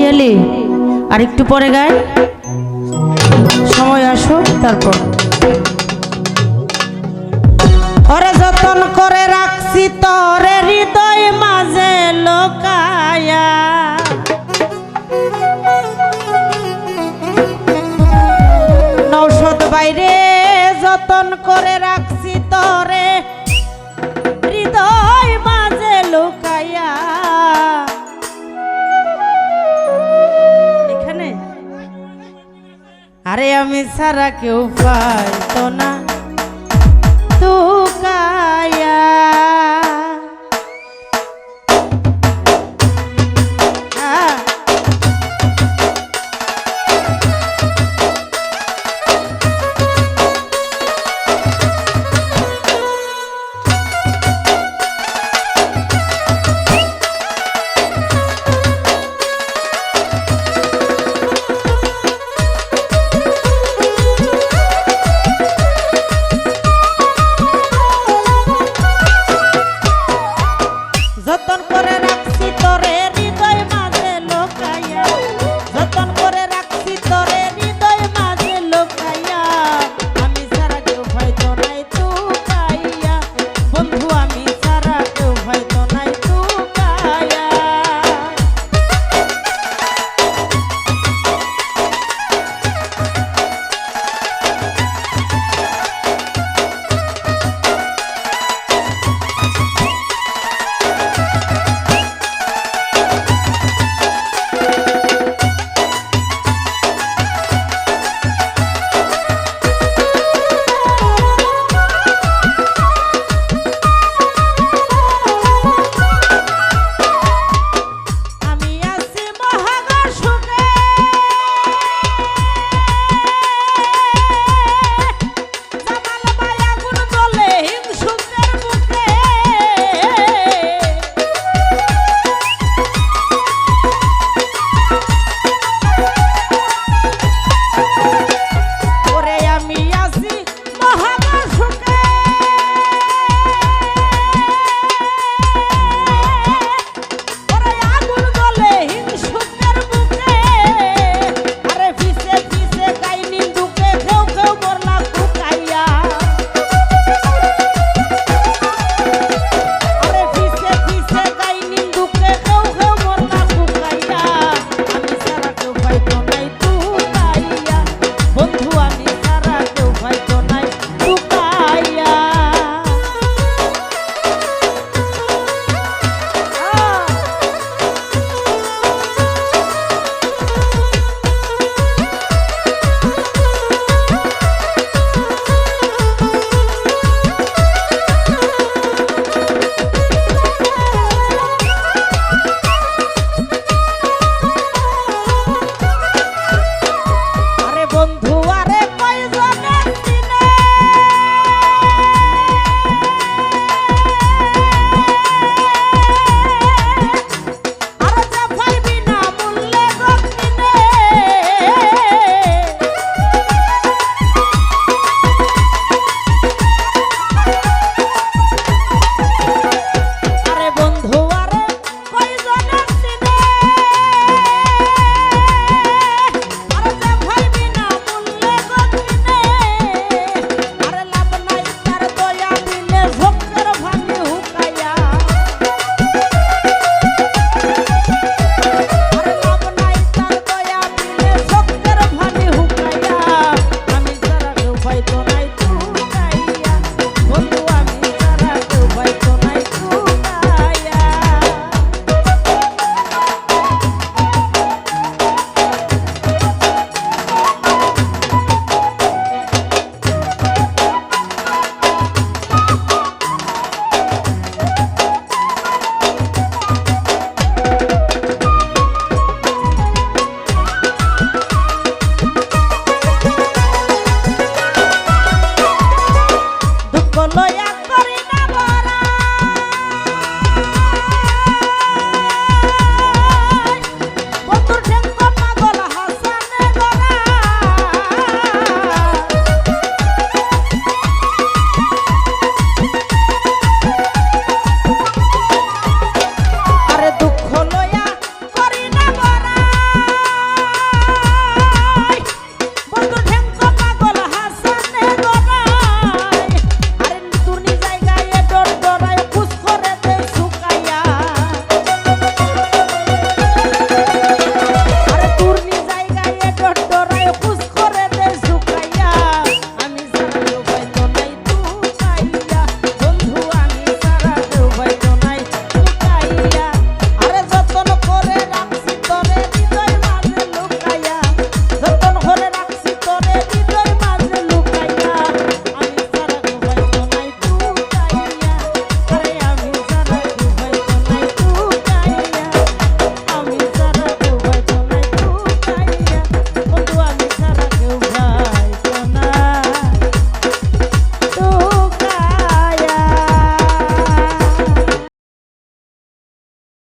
টিয়ালি আর একটু পরে গায়। সময় আসো, তারপর। ওরে যতন করে রাখছি তরে হৃদয় মাঝে লোকায়া। নৌষধ বাইরে যতন করে রাখছি আরে আমি সারা কেউ পাইতো না। তুকায়া